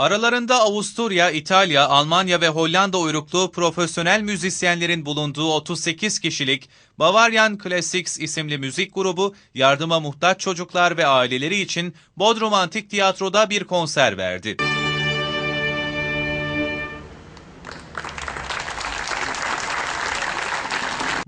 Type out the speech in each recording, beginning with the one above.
Aralarında Avusturya, İtalya, Almanya ve Hollanda uyruklu profesyonel müzisyenlerin bulunduğu 38 kişilik Bavarian Classics isimli müzik grubu yardıma muhtaç çocuklar ve aileleri için Bodrum Antik Tiyatro'da bir konser verdi.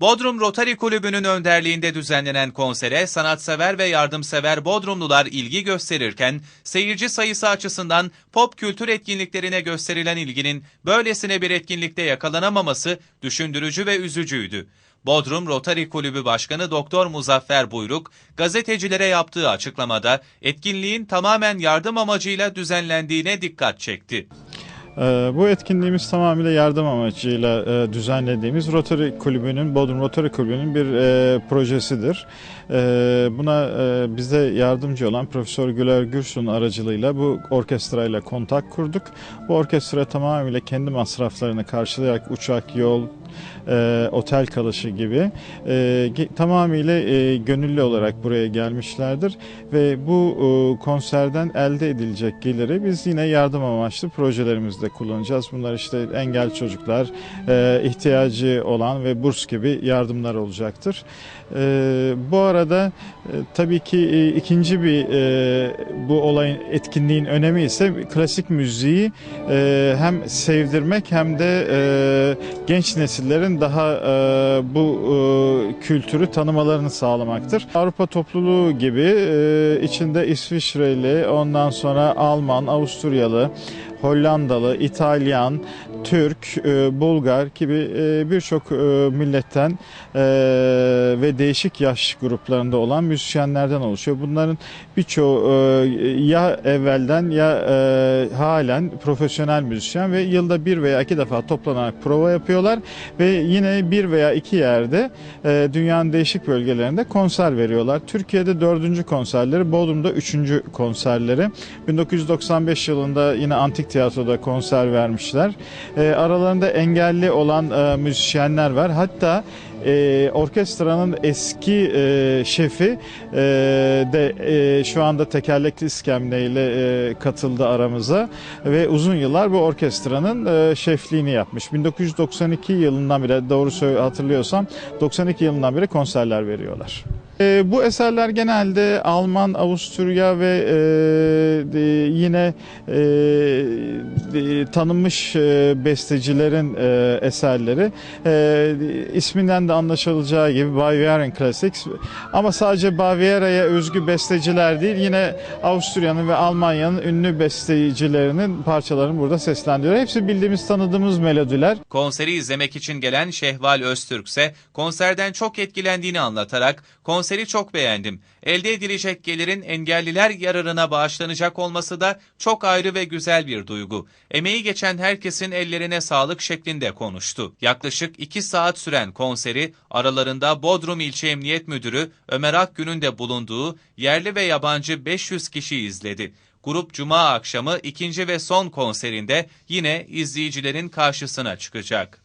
Bodrum Rotary Kulübü'nün önderliğinde düzenlenen konsere sanatsever ve yardımsever Bodrumlular ilgi gösterirken seyirci sayısı açısından pop kültür etkinliklerine gösterilen ilginin böylesine bir etkinlikte yakalanamaması düşündürücü ve üzücüydü. Bodrum Rotary Kulübü Başkanı Doktor Muzaffer Buyruk, gazetecilere yaptığı açıklamada etkinliğin tamamen yardım amacıyla düzenlendiğine dikkat çekti. Ee, Bu etkinliğimiz tamamıyla yardım amacıyla e, düzenlediğimiz Rotary Kulübü'nün, Bodrum Rotary Kulübü'nün bir e, projesidir. E, Buna e, bize yardımcı olan Profesör Güler Gürsun aracılığıyla bu orkestrayla kontak kurduk. Bu orkestra tamamıyla kendi masraflarını karşılayarak uçak, yol, e, otel kalışı gibi e, tamamıyla e, gönüllü olarak buraya gelmişlerdir ve bu e, konserden elde edilecek geliri biz yine yardım amaçlı projelerimizde kullanacağız. Bunlar işte engel çocuklar, e, ihtiyacı olan ve burs gibi yardımlar olacaktır. E, bu arada e, tabii ki e, ikinci bir e, bu olayın etkinliğin önemi ise klasik müziği e, hem sevdirmek hem de e, genç nesillerin daha e, bu e, kültürü tanımalarını sağlamaktır. Avrupa topluluğu gibi e, içinde İsviçreli, ondan sonra Alman, Avusturyalı, Hollandalı, İtalyan, Türk, e, Bulgar gibi e, birçok e, milletten e, ve değişik yaş gruplarında olan müzisyenlerden oluşuyor. Bunların birçoğu e, ya evvelden ya e, halen profesyonel müzisyen ve yılda bir veya iki defa toplanarak prova yapıyorlar ve yine bir veya iki yerde e, dünyanın değişik bölgelerinde konser veriyorlar. Türkiye'de dördüncü konserleri, Bodrum'da üçüncü konserleri. 1995 yılında yine Antik Tiyatro'da konser vermişler. E, aralarında engelli olan e, müzisyenler var. Hatta e, orkestranın eski e, şefi e, de e, şu anda tekerlekli iskemleyle e, katıldı aramıza ve uzun yıllar bu orkestranın e, şefliğini yapmış. 1992 yılından beri doğru hatırlıyorsam 92 yılından beri konserler veriyorlar. E, bu eserler genelde Alman, Avusturya ve e, de, yine e, de, tanınmış e, bestecilerin e, eserleri. E, isminden de anlaşılacağı gibi Bavarian Classics ama sadece Baviera'ya özgü besteciler değil yine Avusturya'nın ve Almanya'nın ünlü bestecilerinin parçalarını burada seslendiriyor. Hepsi bildiğimiz tanıdığımız melodiler. Konseri izlemek için gelen Şehval Öztürk ise konserden çok etkilendiğini anlatarak konseri çok beğendim. Elde edilecek gelirin engelliler yararına bağışlanacak olması da çok ayrı ve güzel bir duygu. Emeği geçen herkesin ellerine sağlık şeklinde konuştu. Yaklaşık 2 saat süren konseri aralarında Bodrum İlçe Emniyet Müdürü Ömer Akgün'ün de bulunduğu yerli ve yabancı 500 kişi izledi. Grup Cuma akşamı ikinci ve son konserinde yine izleyicilerin karşısına çıkacak.